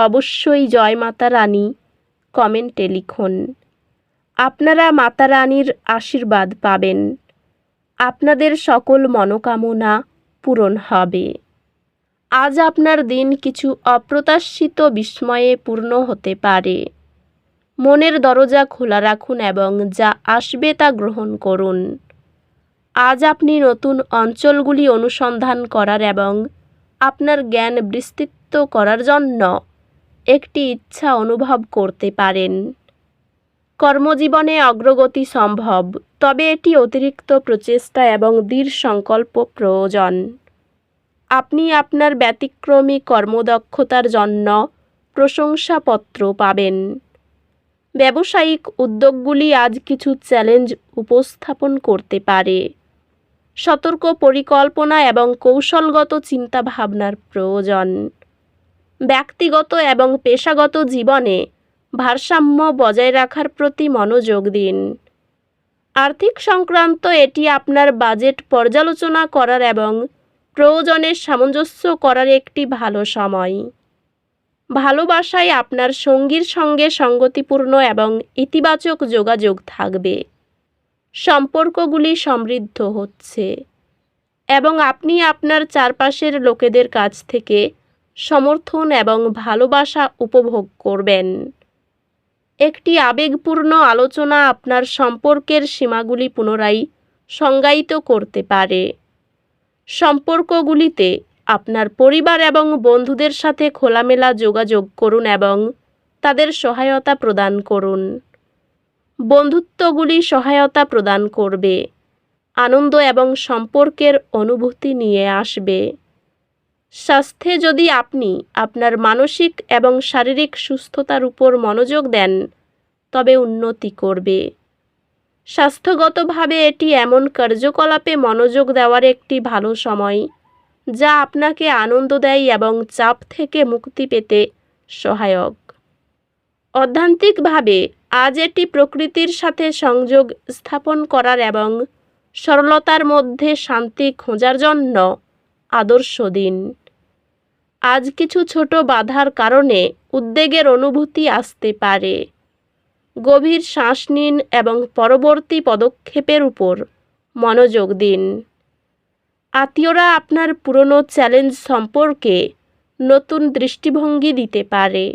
অবশ্যই জয় মাতা রানী, কমেন্টে লিখুন। আপনারা মাতা রানীর আশীর্বাদ পাবেন। আপনাদের সকল মনোকামনা পূরণ হবে। আজ আপনার দিন কিছু অপ্রত্যাশিত বিস্ময়ে পূর্ণ হতে পারে। মনের দরজা খোলা রাখুন এবং যা আসবে তা গ্রহণ করুন। আজ আপনি নতুন অঞ্চলগুলি অনুসন্ধান করার এবং আপনার জ্ঞান বিস্তৃত করার জন্য একটি ইচ্ছা অনুভব করতে পারেন। কর্মজীবনে অগ্রগতি সম্ভব, তবে এটি অতিরিক্ত প্রচেষ্টা এবং দৃঢ় সংকল্প প্রয়োজন। আপনি আপনার ব্যতিক্রমী কর্মদক্ষতার জন্য প্রশংসাপত্র পাবেন। ব্যবসায়িক উদ্যোগগুলি আজ কিছু চ্যালেঞ্জ উপস্থাপন করতে পারে। সতর্ক পরিকল্পনা এবং কৌশলগত চিন্তাভাবনার প্রয়োজন। ব্যক্তিগত এবং পেশাগত জীবনে ভারসাম্য বজায় রাখার প্রতি মনোযোগ দিন। আর্থিক সংক্রান্ত এটি আপনার বাজেট পর্যালোচনা করার এবং প্রয়োজনের সামঞ্জস্য করার একটি ভালো সময়। ভালোবাসায় আপনার সঙ্গীর সঙ্গে সঙ্গতিপূর্ণ এবং ইতিবাচক যোগাযোগ থাকবে। সম্পর্কগুলি সমৃদ্ধ হচ্ছে এবং আপনি আপনার চারপাশের লোকেদের কাছ থেকে সমর্থন এবং ভালোবাসা উপভোগ করবেন। একটি আবেগপূর্ণ আলোচনা আপনার সম্পর্কের সীমাগুলি পুনরায় সংজ্ঞায়িত করতে পারে। সম্পর্কগুলিতে আপনার পরিবার এবং বন্ধুদের সাথে খোলামেলা যোগাযোগ করুন এবং তাদের সহায়তা প্রদান করুন। বন্ধুত্বগুলি সহায়তা প্রদান করবে। আনন্দ এবং সম্পর্কের অনুভূতি নিয়ে আসবে। স্বাস্থ্যে যদি আপনি আপনার মানসিক এবং শারীরিক সুস্থতার উপর মনোযোগ দেন, তবে উন্নতি করবে। স্বাস্থ্যগতভাবে এটি এমন কার্যকলাপে মনোযোগ দেওয়ার একটি ভালো সময়, যা আপনাকে আনন্দ দেয় এবং চাপ থেকে মুক্তি পেতে সহায়ক। অধ্যান্তিকভাবে, আজ এটি প্রকৃতির সাথে সংযোগ স্থাপন করার এবং সরলতার মধ্যে শান্তি খোঁজার জন্য আদর্শ দিন। আজ কিছু ছোট বাধার কারণে উদ্বেগের অনুভূতি আসতে পারে। গভীর শ্বাস নিন এবং পরবর্তী পদক্ষেপের উপর মনোযোগ দিন। আত্মীয়রা আপনার পুরনো চ্যালেঞ্জ সম্পর্কে নতুন দৃষ্টিভঙ্গি দিতে পারে।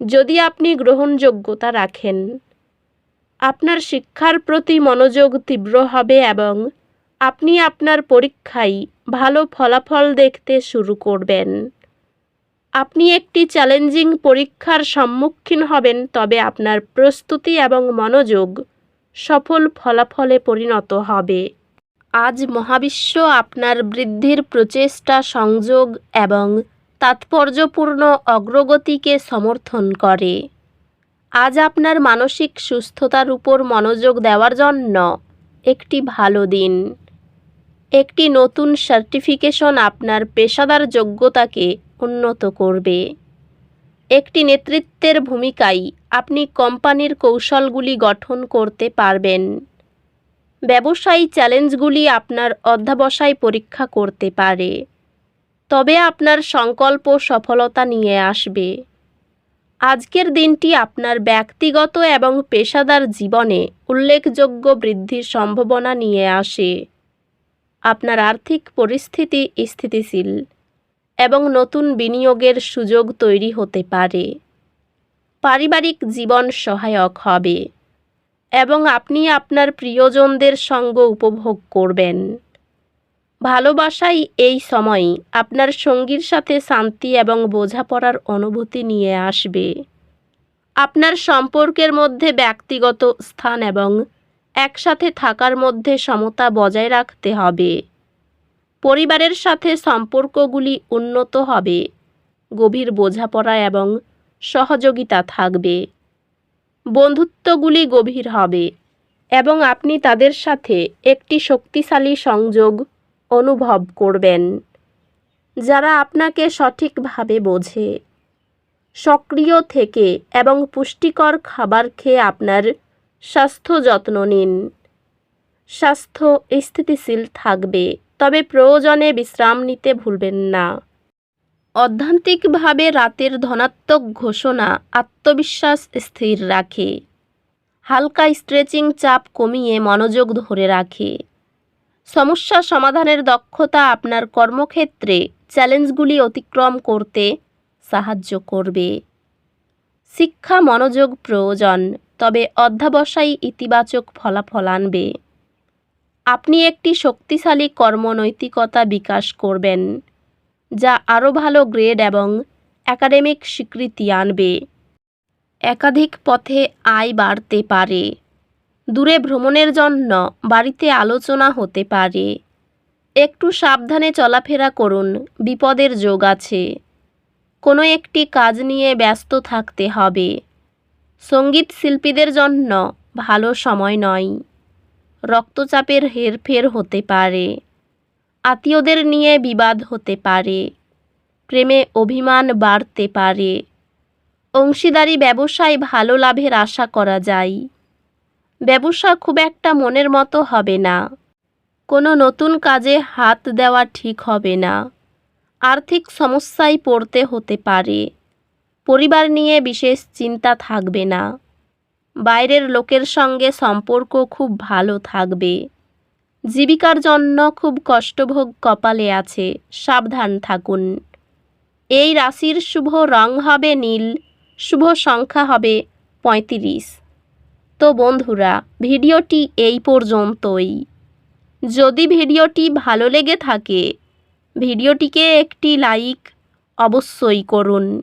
যদি আপনি গ্রহণযোগ্যতা রাখেন, আপনার শিক্ষার প্রতি মনোযোগ তীব্র হবে এবং আপনি আপনার পরীক্ষায় ভালো ফলাফল দেখতে শুরু করবেন। আপনি একটি চ্যালেঞ্জিং পরীক্ষার সম্মুখীন হবেন, তবে আপনার প্রস্তুতি এবং মনোযোগ সফল ফলাফলে পরিণত হবে। আজ মহাবিশ্ব আপনার বৃদ্ধির প্রচেষ্টা, সংযোগ এবং তাৎপর্যপূর্ণ অগ্রগতিকে সমর্থন করে। আজ আপনার মানসিক সুস্থতার উপর মনোযোগ দেওয়ার জন্য একটি ভালো দিন। একটি নতুন সার্টিফিকেশন আপনার পেশাদার যোগ্যতাকে উন্নত করবে। একটি নেতৃত্বের ভূমিকায় আপনি কোম্পানির কৌশলগুলি গঠন করতে পারবেন। ব্যবসায়ী চ্যালেঞ্জগুলি আপনার অধ্যাবসায় পরীক্ষা করতে পারে। তবে আপনার সংকল্প সফলতা নিয়ে আসবে। আজকের দিনটি আপনার ব্যক্তিগত এবং পেশাদার জীবনে উল্লেখযোগ্য বৃদ্ধির সম্ভাবনা নিয়ে আসে। আপনার আর্থিক পরিস্থিতি স্থিতিশীল এবং নতুন বিনিয়োগের সুযোগ তৈরি হতে পারে। পারিবারিক জীবন সহায়ক হবে এবং আপনি আপনার প্রিয়জনদের সঙ্গ উপভোগ করবেন। ভালোবাসাই এই সময় আপনার সঙ্গীর সাথে শান্তি এবং বোঝাপড়ার অনুভূতি নিয়ে আসবে। আপনার সম্পর্কের মধ্যে ব্যক্তিগত স্থান এবং একসাথে থাকার মধ্যে সমতা বজায় রাখতে হবে। পরিবারের সাথে সম্পর্কগুলি উন্নত হবে। গভীর বোঝাপড়া এবং সহযোগিতা থাকবে। বন্ধুত্বগুলি গভীর হবে এবং আপনি তাদের সাথে একটি শক্তিশালী সংযোগ অনুভব করবেন, যারা আপনাকে সঠিকভাবে বোঝে। সক্রিয় থেকে এবং পুষ্টিকর খাবার খেয়ে আপনার স্বাস্থ্য যত্ন নিন। স্বাস্থ্য স্থিতিশীল থাকবে, তবে প্রয়োজনে বিশ্রাম নিতে ভুলবেন না। অধ্যান্তিকভাবে রাতের ধনাত্মক ঘোষণা আত্মবিশ্বাস স্থির রাখে। হালকা স্ট্রেচিং চাপ কমিয়ে মনোযোগ ধরে রাখে। সমস্যা সমাধানের দক্ষতা আপনার কর্মক্ষেত্রে চ্যালেঞ্জগুলি অতিক্রম করতে সাহায্য করবে। শিক্ষা মনোযোগ প্রয়োজন তবে অধ্যাবসায়ী ইতিবাচক ফলাফল আনবে। আপনি একটি শক্তিশালী কর্মনৈতিকতা বিকাশ করবেন, যা আরও ভালো গ্রেড এবং একাডেমিক স্বীকৃতি আনবে। একাধিক পথে আয় বাড়তে পারে। দূরে ভ্রমণের জন্য বাড়িতে আলোচনা হতে পারে। একটু সাবধানে চলাফেরা করুন, বিপদের যোগ আছে। কোনো একটি কাজ নিয়ে ব্যস্ত থাকতে হবে। সংগীত শিল্পীদের জন্য ভালো সময় নয়। রক্তচাপের হেরফের হতে পারে। আত্মীয়দের নিয়ে বিবাদ হতে পারে। প্রেমে অভিমান বাড়তে পারে। অংশীদারি ব্যবসায় ভালো লাভের আশা করা যায়। ব্যবসা খুব একটা মনের মতো হবে না। কোনো নতুন কাজে হাত দেওয়া ঠিক হবে না। আর্থিক সমস্যায় পড়তে হতে পারে। পরিবার নিয়ে বিশেষ চিন্তা থাকবে না। বাইরের লোকের সঙ্গে সম্পর্ক খুব ভালো থাকবে। জীবিকার জন্য খুব কষ্টভোগ কপালে আছে, সাবধান থাকুন। এই রাশির শুভ রং হবে নীল, শুভ সংখ্যা হবে পঁয়ত্রিশ। তো বন্ধুরা, ভিডিওটি এই পর্যন্তই। যদি ভিডিওটি ভালো লেগে থাকে, ভিডিওটিকে একটি লাইক অবশ্যই করুন।